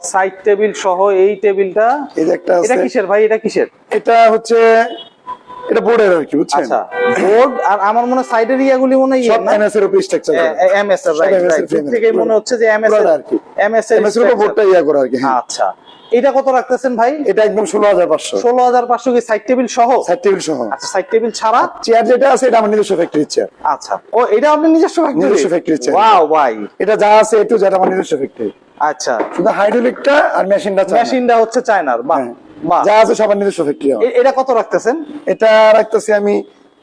Side table সহ এই টেবিলটা একটা এটা কিসের ভাই? এটা কিসের? এটা হচ্ছে এটা বোর্ডের আর কি বুঝছেন? আচ্ছা। বোর্ড আর আমার মনে হয় সাইডের ইয়াগুলি মনে হয় সব এমএস এর উপর স্ট্রাকচার এমএস এর রাইট এর এর। থেকে মনে হচ্ছে যে এমএস পুরোটা আর কি। এমএস এর এমএস এর উপর বোর্ডটা ইয়া করা আর কি হ্যাঁ। আচ্ছা। এটা কত রাখতেছেন ভাই? এটা একদম ষোলো হাজার পাঁচশো। ষোলো হাজার পাঁচশো কি সাইড টেবিল সহ? সাইড টেবিল সহ। আচ্ছা সাইড টেবিল ছাড়া? চেয়ার যেটা আছে এটা আমার নিজস্ব ফ্যাক্টরি চেয়ার আচ্ছা। ও এটা আপনি নিজস্ব ফ্যাক্টরি নিজস্ব factory চাই। ওয়াও ভাই এটা যা আছে একটু যেটা আমার নিজস্ব ফ্যাক্টরি আচ্ছা। শুধু হাইড্রোলিকটা আর মেশিনটা মেশিনটা হচ্ছে চায়নার। বা হ্যাঁ। যা আছে সবার নিজস্ব ফ্যাক্টরি এটা কত রাখতেছেন? এটা রাখতেছি আমি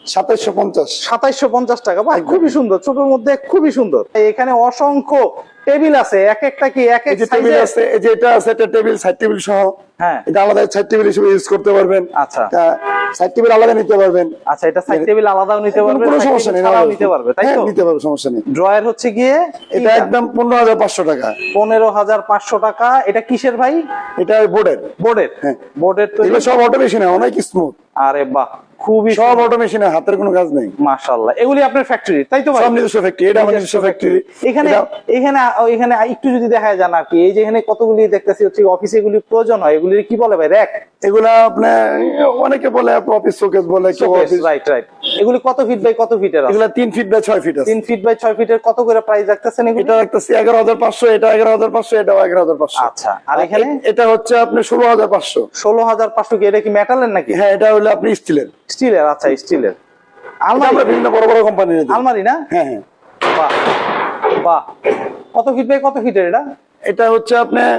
সাতাইশো পঞ্চাশ। সাতাইশশো পঞ্চাশ টাকা। ভাই খুবই সুন্দর। ছোটর মধ্যে খুবই সুন্দর। এখানে অসংখ্য টেবিল আছে। এক একটা কি এক এক টেবিল আছে এই যে এটা আছে এটা টেবিল সাইড টেবিল সহ হ্যাঁ। এটা আলাদা সাইড টেবিল হিসেবে ইউজ করতে পারবেন। আচ্ছা। সাইড টেবিল আলাদা নিতে পারবেন। আচ্ছা এটা সাইড টেবিল আলাদাও নিতে পারবে কোনো সমস্যা নেই নিতে পারবে তাই হ্যাঁ তো? নিতে পারবে সমস্যা নেই। ড্রয়ার হচ্ছে গিয়ে এটা একদম পনেরো হাজার পাঁচশো টাকা। পনেরো হাজার পাঁচশো টাকা এটা কিসের ভাই? এটা বোর্ডের বোর্ডের হ্যাঁ। বোর্ডের তো এগুলো সব অটোমেশন অনেক স্মুথ আরে বাহ খুবই সব অটোমেশনে হাতের কোনো কাজ নেই। মাশাআল্লাহ এগুলি আপনার ফ্যাক্টরি তাই তো ভাই? সব নিজস্ব ফ্যাক্টরি এটা আমার নিজস্ব ফ্যাক্টরি এখানে এখানে এখানে একটু যদি দেখা যায় না কি এই যে এখানে কতগুলি দেখতেছি হচ্ছে অফিসে এগুলি প্রয়োজন হয় এগুলি কি বলে ভাই? র্যাক এগুলা আপনার অনেকে বলে অফিস শোকেস বলে কেউ অফিস রাইট রাইট এগুলি কত ফিট বাই কত ফিটের এগুলা তিন ফিট বাই ছয় ফিট আছে। ফিট বাই ছয় ফিটের কত করে প্রাইস রাখতেছেন এগুলি? এটা রাখতেছি এগারো হাজার পাঁচশো এটা এগারো হাজার পাঁচশো এটাও এগারো হাজার পাঁচশো। আচ্ছা আর এখানে? এটা হচ্ছে আপনি ষোলো হাজার পাঁচশো। ষোলো হাজার পাঁচশো কি এটা কি মেটালের নাকি? হ্যাঁ এটা হলো আপনি স্টিলের স্টিলের আচ্ছা স্টিলের আমরা বিভিন্ন বড় বড় কোম্পানি আলমারি না? হ্যাঁ হ্যাঁ। বাহ বাহ। কত ফিট বাই কত ফিটের এটা? এটা হচ্ছে আপনার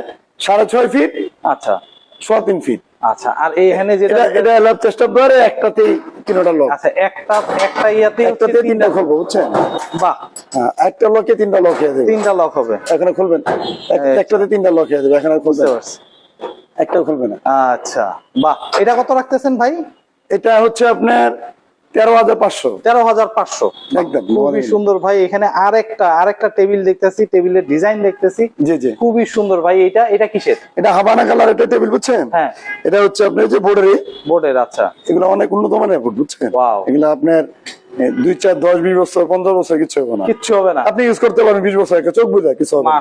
সাড়ে ছয় ফিট আচ্ছা। সোয়া তিন ফিট আচ্ছা আর যেটা এটা চেষ্টা করে একটাতেই তিনটা লোক আচ্ছা একটা একটা ইয়াতে একটাতে তিনটা খুলবো বুঝছেন? বাহ। হ্যাঁ একটা লোকে তিনটা লোক হয়ে যাবে। তিনটা লক হবে। এখানে খুলবেন? এই। একটাতে তিনটা লোক হয়ে যাবে এখানে খুলতে। পারছি। একটাও খুলবে না। আচ্ছা বাহ। এটা কত রাখতেছেন ভাই? এটা হচ্ছে আপনার তেরো হাজার পাঁচশো। তেরো হাজার পাঁচশো। একদম। খুবই সুন্দর ভাই এখানে আরেকটা আরেকটা টেবিল দেখতেছি টেবিলের ডিজাইন দেখতেছি। জি জি। খুবই সুন্দর ভাই এটা এটা কিসের? এটা হাবানা কালার এটা টেবিল বুঝছেন? হ্যাঁ। এটা হচ্ছে আপনার যে বোর্ডের বোর্ডের আচ্ছা। এগুলো অনেক উন্নত মানের বোর্ড বুঝছেন. এগুলো আপনার দুই চার দশ বিশ বছর পনেরো বছর কিছু হবে না। কিচ্ছু হবে না। আপনি ইউজ করতে পারেন বিশ বছর চোখ বুঝা কিছু হবে না।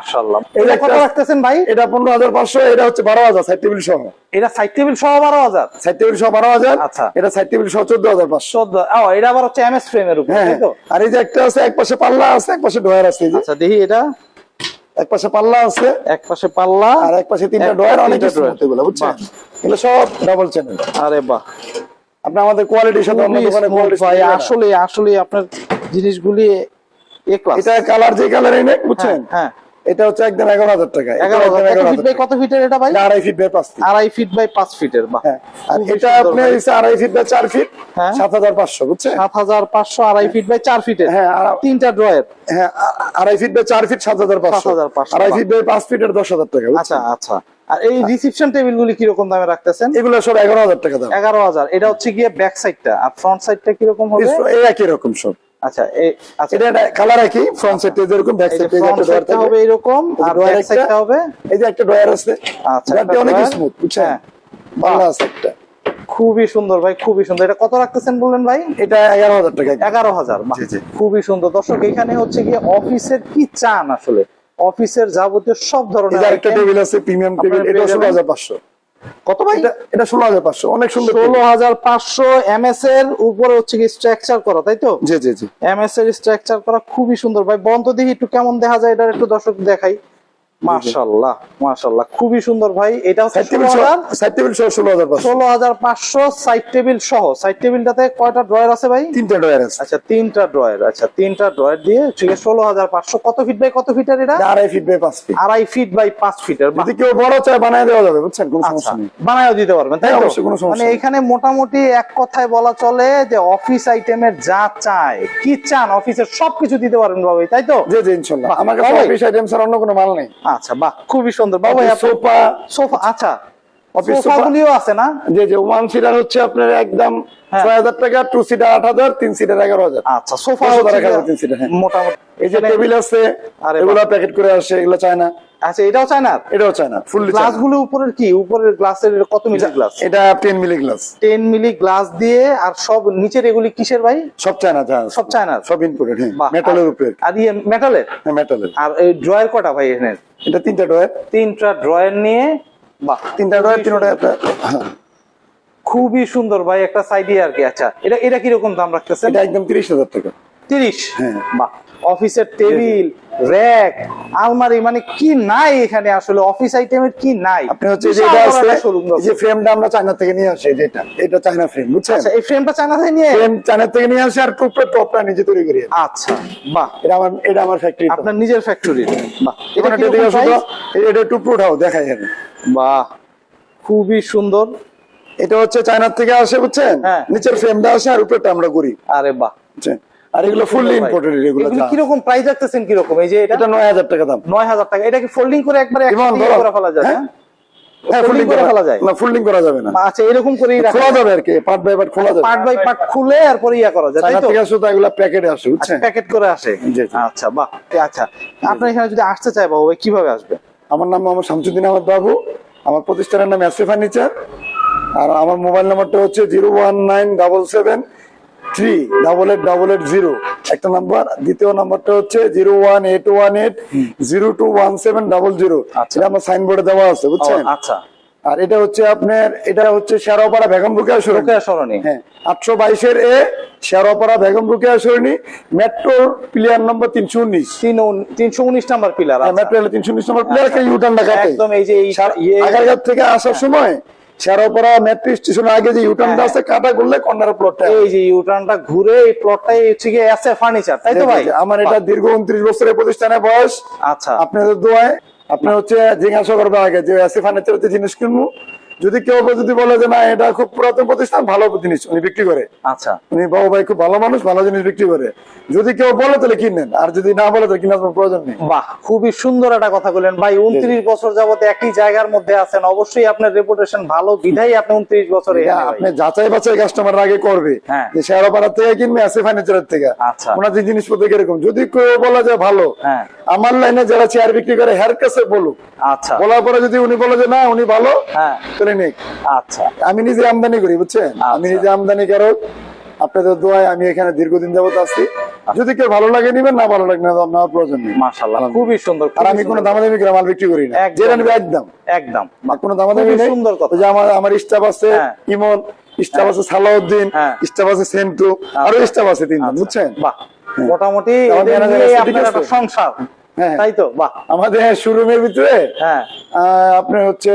এটা কত রাখতেছেন ভাই? এটা পনেরো হাজার পাঁচশো এটা হচ্ছে বারো হাজার সাইড টেবিল সহ। এটা সাইড টেবিল সহ বারো হাজার? সাইড টেবিল সহ বারো হাজার আচ্ছা। এটা সাইড টেবিল সহ চোদ্দ হাজার পাঁচশো। চোদ্দ এটা আবার হচ্ছে এমএস ফ্রেমের উপর হ্যাঁ আর এই যে একটা আছে এক পাশে পাল্লা আছে এক পাশে ডয়ার আছে আচ্ছা দেখি এটা। এক পাশে পাল্লা আছে এক পাশে পাল্লা। আর এক পাশে তিনটা ডয়ার অনেক এগুলো বুঝছেন? এগুলো সব ডাবল চ্যানেল আরে বাহ। আপনি আমাদের কোয়ালিটির সাথে অন্য খুবই দোকানে smooth ভাই। আসলে আসলে আপনার জিনিসগুলি এ ক্লাস এটা কালার যে কালারই নেই বুঝছেন? হ্যাঁ। এটা হচ্ছে একদম এগারো হাজার টাকা। কত 11,000 ফিট বাই কত ফিটের এটা ভাই? আড়াই ফিট বাই পাঁচ ফিট আড়াই ফিট বাই পাঁচ ফিটের হ্যাঁ। আর এটা আপনি আড়াই ফিট বাই চার ফিট হ্যাঁ। সাত হাজার পাঁচশো বুঝছেন? সাত হাজার পাঁচশো আড়াই ফিট বাই চার ফিটের হ্যাঁ, তিনটা ড্রয়ের হ্যাঁ আড়াই ফিট বাই চার ফিট সাত হাজার পাঁচশো। 7,500 আড়াই ফিট বাই পাঁচ ফিটের দশ হাজার টাকা আচ্ছা আচ্ছা। আর এই রিসিপশন টেবিল গুলি কীরকম দামে রাখতেছেন? এগুলো সব এগারো হাজার টাকা দাম। এগারো হাজার। এটা হচ্ছে গিয়ে ব্যাক সাইডটা আর ফ্রন্ট সাইডটা কীরকম হবে? এই একই রকম সব? আচ্ছা এই আচ্ছা। এটা কালার একই ফ্রন্ট সাইডে যেরকম ব্যাক সাইডটা হবে এরকম আর ব্যাক সাইডটা হবে? এই যে একটা ডয়ার আছে। আচ্ছা, একটা অনেক স্মুথ বুঝছেন? হ্যাঁ। ভালো আছে একটা। খুবই সুন্দর ভাই খুবই সুন্দর। এটা কত রাখতেছেন বললেন ভাই? এটা এগারো হাজার টাকা। এগারো হাজার বাহ, জি, জি। খুবই সুন্দর। দর্শক এখানে হচ্ছে গিয়ে অফিসের কি চান আসলে? অফিসের যাবতীয় সব ধরনের আরেকটা টেবিল আছে প্রিমিয়াম টেবিল এটা পেয়ে ষোলো যাবেন। হাজার পাঁচশো। কত ভাই? এটা এটা ষোলো হাজার পাঁচশো অনেক সুন্দর ষোলো table। হাজার পাঁচশো এমএস এর উপরে হচ্ছে কি স্ট্রাকচার করা তাই তো? জি জি জি। এমএস এর স্ট্রাকচার করা খুবই সুন্দর। ভাই বন্ধ দেখি একটু কেমন দেখা যায় এটার একটু দর্শক দেখাই। খুবই সুন্দর ভাই। এটা হচ্ছে সাইড টেবিল ষোলো হাজার সহ সাইড টেবিল সহ। সাইড টেবিলটাতে কয়টা ড্রয়ার আছে ভাই? তিনটা ডয়ার আছে। আচ্ছা তিনটা ড্রয়ার আচ্ছা তিনটা ড্রয়ার দিয়ে ঠিক আছে কত ফিট বাই কত ফিটের এটা? আড়াই ফিট বাই ফিট আড়াই ফিট বাই ফিটের যদি কেউ বড় চায় বানায় দেওয়া যাবে বুঝছেন? কোনো আচ্ছা সমস্যা নেই। বানায়ও দিতে পারবেন তাই হ্যাঁ, অবশ্যই, কোনো সমস্যা মানে এখানে মোটামুটি এক কথায় বলা চলে যে অফিস আইটেমের যা চায় কি চান অফিসের সবকিছু দিতে পারবেন বাবু তাই তো? জি জি ইনশাল্লাহ। বাহ, আমার কাছে অফিস আইটেম ছাড়া অন্য কোনো মাল নেই। আচ্ছা বাহ খুবই সুন্দর। বাবা সোফা। সোফা আচ্ছা। অফিস সোফা আছে না? যে যে ওয়ান সিটার হচ্ছে আপনার একদম হ্যাঁ। ছয় হাজার টাকা টু সিটার আট হাজার তিন সিটার এগারো হাজার। আচ্ছা সোফা তিন সিটার, হ্যাঁ। মোটামুটি এই যে টেবিল আছে আরে এগুলো প্যাকেট করে আসে এগুলো চায় না আচ্ছা এটাও চায় না এটাও চায় না ফুললি গ্লাসগুলো উপরের কি? উপরের গ্লাসের কত মিলি গ্লাস এটা মিলি গ্লাস মিলি গ্লাস দিয়ে আর সব নিচের এগুলি কিসের ভাই? সব চায়না যা আছে। সব? সব ইনপুটেড হ্যাঁ মেটালের উপরে আর ইয়ে মেটালের হ্যাঁ মেটালের আর এই ড্রয়ার কটা ভাই এখানে? এটা তিনটা ডয়ের তিনটা ড্রয়ার নিয়ে বাহ তিনটা ডয়ের তিনটা হ্যাঁ, খুবই সুন্দর ভাই একটা সাইডে আর কি আচ্ছা এটা এটা কীরকম দাম রাখতেছে এটা একদম তিরিশ হাজার টাকা। তিরিশ? হ্যাঁ। বাহ অফিসের টেবিল। র্যাক আলমারি মানে কি নাই এখানে আসলে? অফিস আইটেমের কি নাই? আপনি হচ্ছে যে এটা আছে যে ফ্রেমটা আমরা চায়না থেকে নিয়ে আসি যেটা এটা চায়না ফ্রেম বুঝছেন? আচ্ছা এই ফ্রেমটা চায়না থেকে নিয়ে? ফ্রেম চায়না থেকে নিয়ে আসি আর টপটা নিজে তৈরি করি। আচ্ছা বাহ। এটা আমার এটা আমার ফ্যাক্টরি আপনার নিজের ফ্যাক্টরি বাহ। এটা price? এটা টুকরো উঠাও দেখাই এখানে বাহ খুবই সুন্দর। এটা হচ্ছে চায়নার থেকে আসে বুঝছেন? হ্যাঁ। নিচের ফ্রেমটা আসে আর উপরেটা আমরা করি। আরে বাহ। বুঝছেন? আর এগুলো ফুললি ইম্পোর্টেড এগুলো যা। কীরকম প্রাইস রাখতেছেন কীরকম? এই যে এটা? এটা নয় হাজার টাকা দাম। নয় হাজার টাকা। এটা কি ফোল্ডিং করে একবারে একসাথে করে ফেলা যায় হ্যাঁ? হ্যাঁ? হ্যাঁ করে ফেলা যায়? না ফুললিং করা যাবে না। আচ্ছা এরকম করেই রাখা খোলা যাবে আর কি পার্ট বাই পার্ট খোলা যাবে। পার্ট বাই পার্ট খুলে আর পরে ইয়া করা যায় তাই তো? থেকে তো এগুলো প্যাকেটে আসে বুঝছেন? প্যাকেট করে আসে। জি, জি। আচ্ছা বাহ আচ্ছা। আপনার এখানে যদি আসতে বাবু কীভাবে আসবে? আমার নাম শামসুদ্দিন আহমদ বাবু। আমার প্রতিষ্ঠানের নাম ফার্নিচার আর আমার মোবাইল নাম্বারটা হচ্ছে zero one nine double seven three double eight double eight zero একটা নাম্বার দ্বিতীয় নাম্বারটা হচ্ছে zero one eight one eight zero two one seven double zero. এটা আমার সাইনবোর্ডে দেওয়া আছে বুঝছেন? আচ্ছা। আর এটা হচ্ছে আপনার এটা হচ্ছে শেরাপাড়া বেগম রুকেয়া সরণি। হ্যাঁ আটশো বাইশের এ Sheorapara Begum Rokeya Sarani metro pillar number তিনশো উনিশ। তিন উন- তিনশো উনিশ নাম্বার পিলার মেট্রো তিনশো উনিশ নম্বর প্লেয়ার ইউটার্ন আচ্ছা। একদম এই যে এই ইয়ে আগারগাঁ থেকে আসার সময় শেরাপাড়া মেট্রো স্টেশন আগে যে ইউটার্নটা আছে কাটা করলে কর্নার প্লটটা এই যে ইউটার্নটা ঘুরে এই প্লটটাই হচ্ছে গিয়ে এসে ফার্নিচার তাই তো ভাই? আমার এটা দীর্ঘ উনত্রিশ বছরের প্রতিষ্ঠানে বয়স। আচ্ছা। আপনাদের দোয়ায় আপনি হচ্ছে জিজ্ঞাসা করবে আগে যে এসএ ফার্নিচার জিনিস কিনবো যদি কেউ যদি বলে যে না এটা খুব পুরাতন প্রতিষ্ঠান ভালো জিনিস। উনি বিক্রি করে। আচ্ছা। উনি বাবু ভাই খুব ভালো মানুষ ভালো জিনিস বিক্রি করে। যদি কেউ বলে তাহলে কিনেন আর যদি না বলে তাহলে কিনার প্রয়োজন নেই। বাহ খুবই সুন্দর একটা কথা বললেন। ভাই উনত্রিশ বছর যাবত একই জায়গার মধ্যে আছেন। অবশ্যই আপনার রেপুটেশন ভালো। বিধাই আপনি উনত্রিশ বছরে আপনি যাচাই বাছাই কাস্টমার আগে করবে। হ্যাঁ। যে শেয়ারপাড়া থেকে কিনবে এসি ফার্নিচারের থেকে। আচ্ছা। ওনাদের জিনিসপত্র কীরকম। যদি কেউ বলা যায় ভালো হ্যাঁ। আমার লাইনে যারা চেয়ার বিক্রি করে হের কাছে বলুক। আচ্ছা। বলার পরে যদি উনি বলে যে না উনি ভালো হ্যাঁ। তাহলে নিক আচ্ছা। আমি নিজে আমদানি করি বুঝছেন? আমি আচ্ছা। নিজে আমদানি কারক আপনাদের দোয়ায় আমি এখানে দীর্ঘদিন যাবত আসছি যদি কেউ ভালো লাগে নিবেন না ভালো লাগে না নেওয়ার প্রয়োজন নেই। মাশাআল্লাহ খুবই সুন্দর আর আমি কোনো দামাদামি করে মাল বিক্রি করি না। যেটা নিবে একদম। একদম। কোনো দামাদামি নেই। সুন্দর কথা। যে আমার আমার স্টাফ আছে হ্যাঁ। ইমন স্টাফ আছে সালাউদ্দিন হ্যাঁ। স্টাফ আছে সেন্টু আরও স্টাফ আছে তিনজন আচ্ছা। বুঝছেন? বাহ। মোটামুটি সংসার। হ্যাঁ। তাই তো? বাহ। আমাদের শোরুমের ভিতরে হ্যাঁ। আহ, আপনার হচ্ছে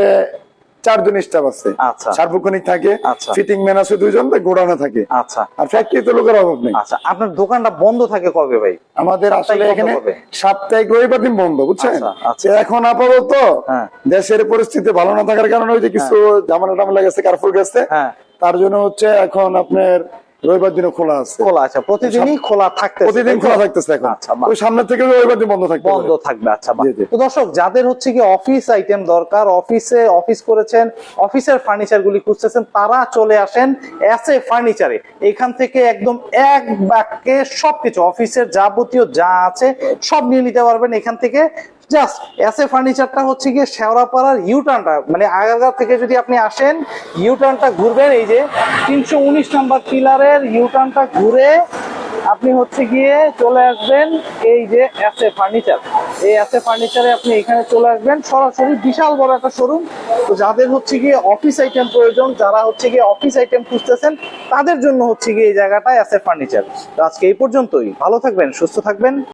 চারজন স্টাফ আছে আচ্ছা। সার্বক্ষণিক থাকে আচ্ছা। ফিটিং ম্যান আছে দুইজন গোডাউনে থাকে আচ্ছা আর ফ্যাক্টরিতে লোকের অভাব নেই আচ্ছা আপনার দোকানটা বন্ধ থাকে কবে ভাই আমাদের আসলে এখানে? সাপ্তাহিক রবিবার দিন বন্ধ বুঝছেন আচ্ছা, আচ্ছা। এখন আপাতত হ্যাঁ। দেশের পরিস্থিতি ভালো না থাকার কারণে ওই যে কিছু ঝামেলা টামেলা গেছে কারফুর গেছে হ্যাঁ তার জন্য হচ্ছে এখন আপনার রবিবার দিনও খোলা আছে। খোলা আছে। প্রতিদিনই খোলা থাকতে প্রতিদিন খোলা থাকতেছে এখন। আচ্ছা ওই সামনে থেকে রবিবার দিন বন্ধ থাকবে বন্ধ থাকবে আচ্ছা। তো দর্শক যাদের হচ্ছে কি অফিস আইটেম দরকার অফিসে অফিস করেছেন অফিসের ফার্নিচার গুলি খুঁজতেছেন তারা চলে আসেন এস এ ফার্নিচারে এখান থেকে একদম এক বাক্যে সবকিছু অফিসের যাবতীয় যা আছে সব নিয়ে নিতে পারবেন এখান থেকে। জাস্ট এস এ ফার্নিচারটা হচ্ছে গিয়ে শেওড়াপাড়ার ইউটার্নটা মানে আগারগাঁ থেকে যদি আপনি আসেন ইউটার্নটা ঘুরবেন, এই যে তিনশো উনিশ নাম্বার পিলারের ইউটার্নটা ঘুরে আপনি হচ্ছে গিয়ে চলে আসবেন এই যে এস এ ফার্নিচার এই এস এ ফার্নিচারে আপনি এখানে চলে আসবেন। সরাসরি বিশাল বড় একটা শোরুম তো যাদের হচ্ছে গিয়ে অফিস আইটেম প্রয়োজন, যারা হচ্ছে গিয়ে অফিস আইটেম খুঁজতেছেন, তাদের জন্য হচ্ছে গিয়ে এই জায়গাটা এস এ ফার্নিচার তো আজকে এই পর্যন্তই। ভালো থাকবেন, সুস্থ থাকবেন।